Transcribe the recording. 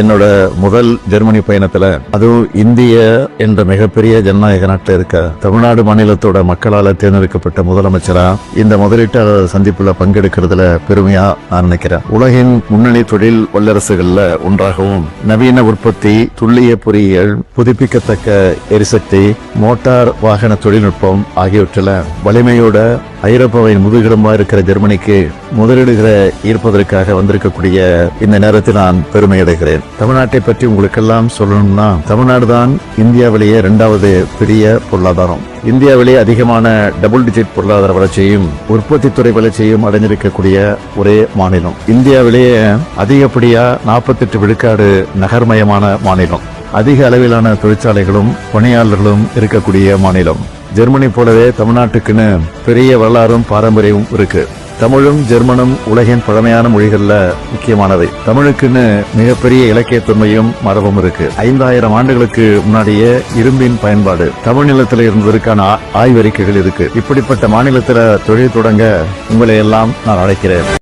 என்னோட முதல் ஜெர்மனி பயணத்துல அதுவும் இந்திய என்ற மிகப்பெரிய ஜனநாயக நாட்டில் இருக்க தமிழ்நாடு மாநிலத்தோட மக்களால் தேர்ந்தெடுக்கப்பட்ட முதலமைச்சரா இந்த முதலீட்டாளர் சந்திப்புல பங்கெடுக்கிறதுல பெருமையா நான் நினைக்கிறேன். உலகின் முன்னணி தொழில் வல்லரசுகள்ல ஒன்றாகவும் நவீன உற்பத்தி துல்லிய பொறியியல் புதுப்பிக்கத்தக்க எரிசக்தி மோட்டார் வாகன தொழில்நுட்பம் ஆகியவற்றில் வலிமையோட ஐரோப்பாவின் முதுகெலும்பா இருக்கிற ஜெர்மனிக்கு முதலீடுகளை ஈர்ப்பதற்காக வந்திருக்கக்கூடிய இந்த நேரத்தில் நான் பெருமை அடைகிறேன் தமிழ்நாட்டை பற்றி உங்களுக்கெல்லாம் சொல்லணும்னா தமிழ்நாடு தான் இந்தியாவிலேயே இரண்டாவது பெரிய பொருளாதாரம். இந்தியாவிலேயே அதிகமான டபுள் டிஜிட் பொருளாதார வளர்ச்சியும் உற்பத்தி துறை வளர்ச்சியும் அடைஞ்சிருக்கக்கூடிய ஒரே மாநிலம். இந்தியாவிலேயே அதிகப்படியா நாற்பத்தெட்டு விழுக்காடு நகர்மயமான மாநிலம். அதிக அளவிலான தொழிற்சாலைகளும் பணியாளர்களும் இருக்கக்கூடிய மாநிலம். ஜெர்மனி போலவே தமிழ்நாட்டுக்குன்னு பெரிய வரலாறும் பாரம்பரியமும் இருக்கு. தமிழும் ஜெர்மனும் உலகின் பழமையான மொழிகள்ல முக்கியமானவை. தமிழுக்குன்னு மிகப்பெரிய இலக்கிய தொன்மையும் மரபும் இருக்கு. ஐந்தாயிரம் ஆண்டுகளுக்கு முன்னாடியே இரும்பின் பயன்பாடு தமிழ் நிலத்தில் இருந்ததற்கான ஆ- ஆய்வறிக்கைகள் இருக்கு. இப்படிப்பட்ட மாநிலத்துல தொழில் தொடங்க உங்களை எல்லாம் நான் அழைக்கிறேன்.